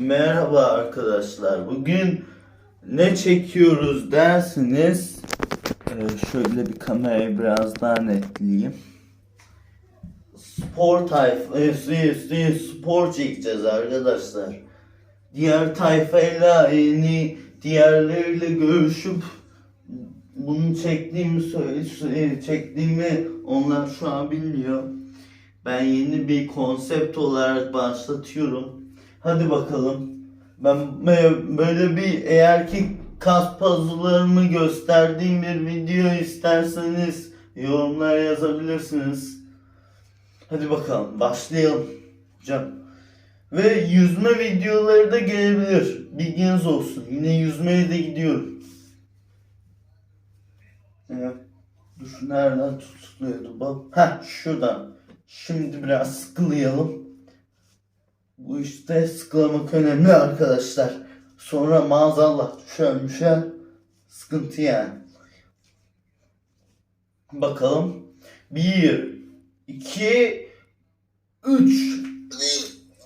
Merhaba arkadaşlar. Bugün ne çekiyoruz dersiniz? Ee, şöyle bir kamerayı biraz daha netleyeyim. Spor tayfa, e, e, e, spor çekeceğiz arkadaşlar. Diğer tayfayla yeni diğerleriyle görüşüp bunu çektiğimi söyle, çektiğimi onlar şu an bilmiyor. Ben yeni bir konsept olarak başlatıyorum. Hadi bakalım. Ben bö- böyle bir eğer ki kas puzzle'larımı gösterdiğim bir video isterseniz yorumlara yazabilirsiniz. Hadi bakalım başlayalım. Hocam. Ve yüzme videoları da gelebilir. Bilginiz olsun. Yine yüzmeye de gidiyorum. Evet. Dur nereden tutuluyordu bak. Heh şuradan. Şimdi biraz sıkılayalım. Bu işte sıkılamak önemli arkadaşlar. Sonra maazallah düşer düşer. Sıkıntı yani. Bakalım. Bir, iki, üç.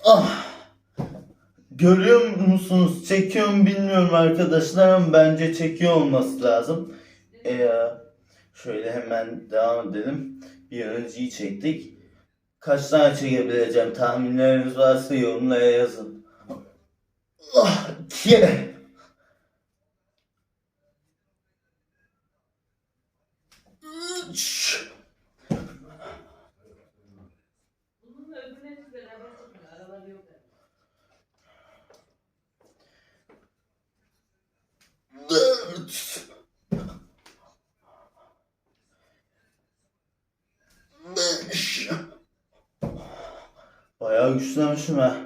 Ah. Görüyor musunuz? Çekiyor mu bilmiyorum arkadaşlar ama bence çekiyor olması lazım. Ee, şöyle hemen devam edelim. Bir önceki çektik. Kaç tane çekebileceğim tahminleriniz varsa yorumlara yazın. Ah. Üç. Bununla öbürüne hiç beraber. Araları yok. Bayağı güçlenmişim ha.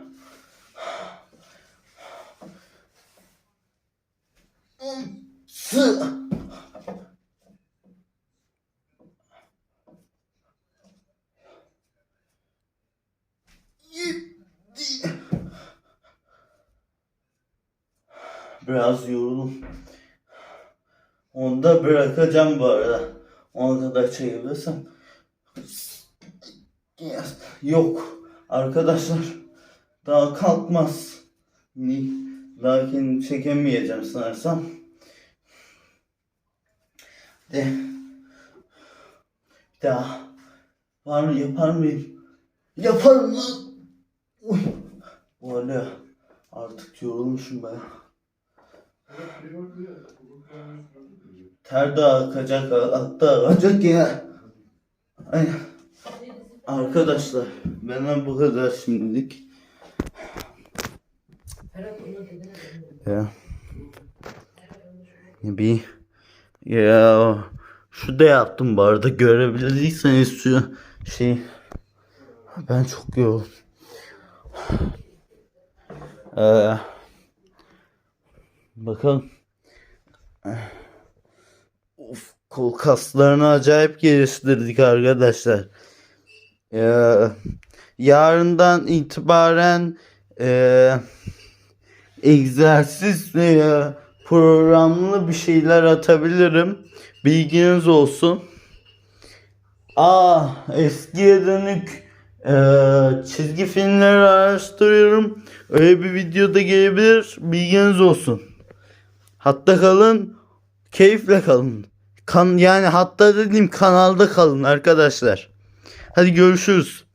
Biraz yoruldum. Onu da bırakacağım bu arada. Ona kadar çekebilirsem. Yok. Arkadaşlar daha kalkmaz. Kendimi çekemeyeceğim sanırsam. De. Bir daha. Var mı yapar mıyım? Yaparım lan. Uy. Bu arada artık yorulmuşum ben. Ter de akacak, hatta akacak ya. Ay. Arkadaşlar benden bu kadar şimdilik. Ya. Bir ya şu da yaptım bu arada görebildiyseniz şu şey ben çok yoruldum. Ee, bakalım. Of, kol kaslarını acayip geliştirdik arkadaşlar. Ee, yarından itibaren e, egzersiz veya programlı bir şeyler atabilirim. Bilginiz olsun. Aa eskiye dönük e, çizgi filmleri araştırıyorum. Öyle bir videoda gelebilir. Bilginiz olsun. Hatta kalın. Keyifle kalın. Kan yani hatta dediğim kanalda kalın arkadaşlar. Hadi görüşürüz.